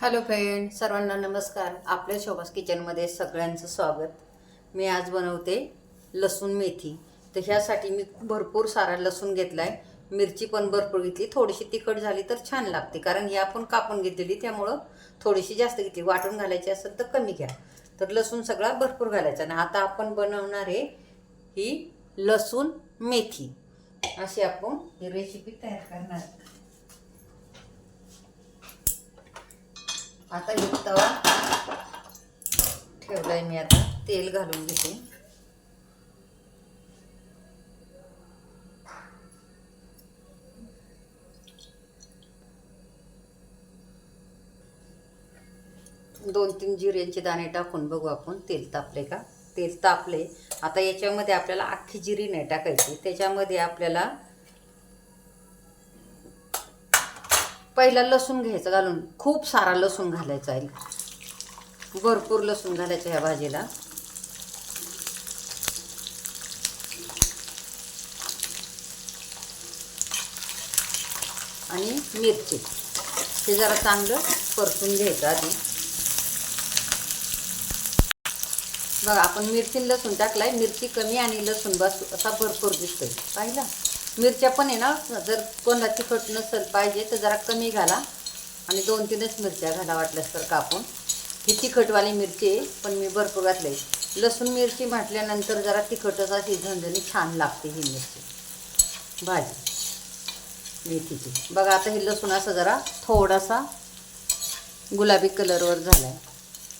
Hello friend सर्वांना नमस्कार. आपल्या शोभास किचनमध्ये सगळ्यांचं स्वागत. मी आज बनवते लसूण मेथी. तर ह्यासाठी मी भरपूर सारा लसूण घेतला आहे मिरची पण भरपूर घेतली. थोडीशी तिखट झाली तर छान लागते. कारण ही आपण कापून घेतलेली त्यामुळं थोडीशी जास्त घेतली. वाटून घालायची असेल तर कमी घ्या. तर लसूण सगळा भरपूर घालायचा. आणि आता आपण बनवणार आहे ही लसूण मेथी. अशी आपण ही रेसिपी तयार करणार. आता एक तवा ठेवलाय मी आता. तेल घालून घेते. दोन तीन जिऱ्यांचे दाणे टाकून बघू आपण. तेल तापले का? तेल तापले. आता याच्यामध्ये आपल्याला अख्खी जिरी नाही टाकायची. त्याच्यामध्ये आपल्याला पहिला लसूण घ्यायचं घालून खूप सारा लसूण घालायचा आहे. भरपूर लसूण घालायचं ह्या भाजीला. आणि मिरची. हे जरा चांगलं परतून घ्यायचं आधी. बघा आपण मिरची लसूण टाकलाय. मिरची कमी आणि लसूण बस असा भरपूर दिसतोय. पाहिला? मिरच्या पण आहे ना जर कोणाला तिखट नसेल पाहिजे तर जरा कमी घाला. आणि दोन तीनच मिरच्या घाला वाटल्यास तर कापून. ही तिखटवाली मिरची आहे पण मी भरपूर घातली. लसूण मिरची म्हटल्यानंतर जरा तिखटच अशी झणझणी छान लागते ही मिरची. भाजी. मेथीची. बघा आता हे लसूण असं जरा थोडासा गुलाबी कलरवर झाला आहे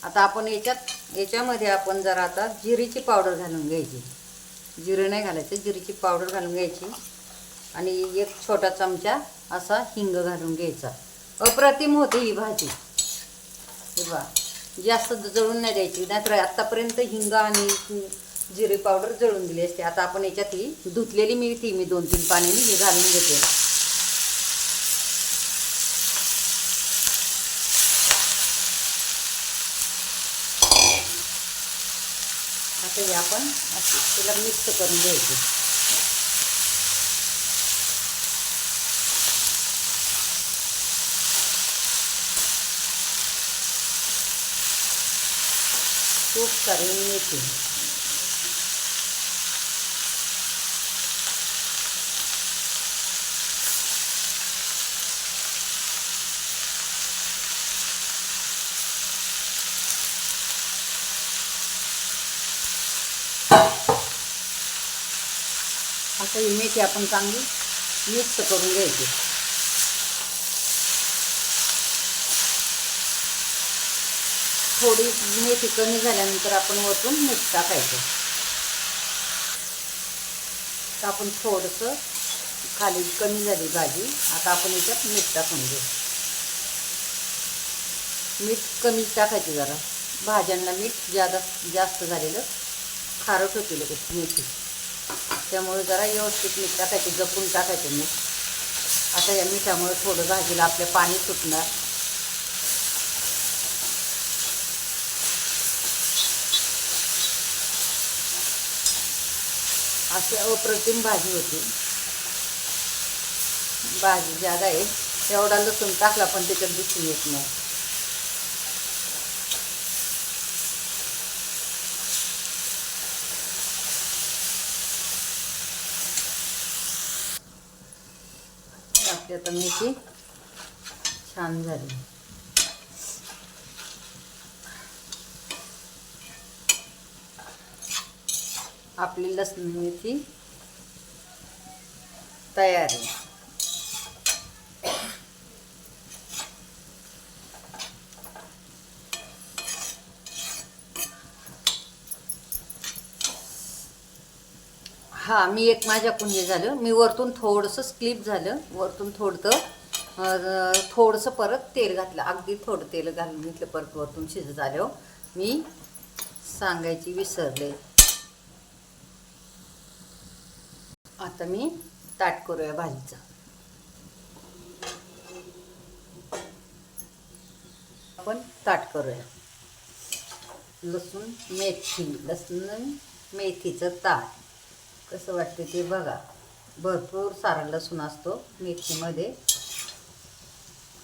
आता आपण याच्यात याच्यामध्ये आपण जरा आता जिरीची पावडर घालून घ्यायची. जिरं नाही घालायचं जिरीची पावडर घालून घ्यायची. आणि एक छोटा चमचा असा हिंग घालून घ्यायचा. अप्रतिम होते ही भाजी. हे बा जास्त जळून नाही द्यायची नाहीतर आत्तापर्यंत हिंग आणि जिरे पावडर जळून दिली असते. आता आपण याच्यात ही धुतलेली ती मी दोन तीन पाण्याने ही घालून घेते. आता हे आपण तिला मिक्स करून घ्यायची. खूप सारे मेथी आता ही मेथी आपण चांगली मिक्स करून घ्यायची. थोडी मेथी कमी झाल्यानंतर आपण वरतून मीठ टाकायचं. तर आपण थोडंसं खाली कमी झाली भाजी आता आपण याच्यात मीठ टाकून घेऊ. मीठ कमी टाकायचं जरा. भाज्यांना मीठ जादा जास्त झालेलं खारट होतील मेथी. त्यामुळे जरा व्यवस्थित मीठ टाकायचं जपून टाकायचं मीठ. आता या मिठामुळे थोडं भाजीला आपलं पाणी सुटणार. अशी अप्रतिम भाजी होती. भाजी ज्यादा आहे एवढा लसूण टाकला पण त्याच्यात दिसून येत नाही. आपली आता मेथी छान झाली. आपली लसण मेथी तयार. आहे हां मी एक माझ्याकडून हे झालं. मी वरतून थोडंसं स्लिप झालं. वरतून थोडतं थोडंसं परत तेल घातलं. अगदी थोडं तेल घालून घेतलं. परत वरतून शिजत आल्यावर मी सांगायची विसरले. आता मी ताट करूया भाजीचं. आपण ताट करूया. लसूण मेथी लसूण मेथीचं ताट. कसं वाटते ते बघा. भरपूर सारा लसूण असतो मेथीमध्ये.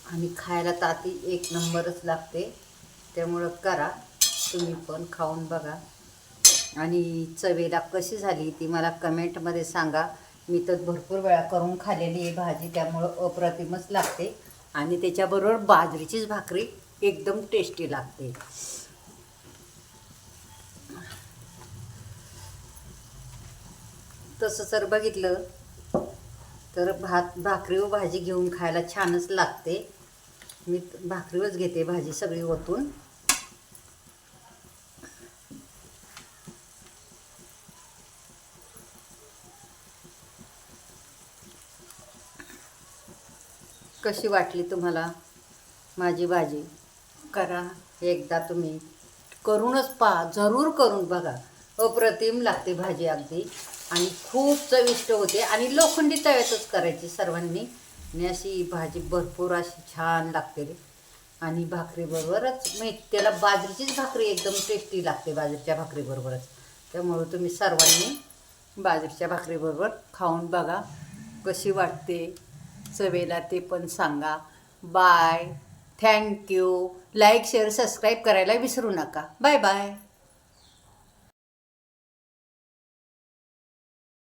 आणि खायला ताती एक नंबरच लागते. त्यामुळं करा. तुम्ही पण खाऊन बघा. आणि चवेला कशी झाली ती मला कमेंटमध्ये सांगा. मी तर भरपूर वेळा करून खाल्लेली आहे भाजी त्यामुळं अप्रतिमच लागते. आणि त्याच्याबरोबर बाजरीचीच भाकरी एकदम टेस्टी लागते. तसं जर बघितलं तर भात भाकरी व भाजी घेऊन खायला छानच लागते. मी भाकरीवच घेते भाजी सगळी ओतून. कशी वाटली तुम्हाला माझी भाजी? करा. एकदा तुम्ही करूनच पहा जरूर करून बघा. अप्रतिम लागते भाजी अगदी. आणि खूप चविष्ट होते. आणि लोखंडी तव्यातच करायची सर्वांनी. आणि अशी भाजी भरपूर अशी छान लागते रे. आणि भाकरीबरोबरच मी त्याला बाजरीचीच भाकरी एकदम टेस्टी लागते बाजरीच्या भाकरीबरोबरच. त्यामुळं तुम्ही सर्वांनी बाजरीच्या भाकरीबरोबर खाऊन बघा कशी वाटते. चवेला ते पण सांगा. Bye thank you like share subscribe करायला विसरू नका. Bye bye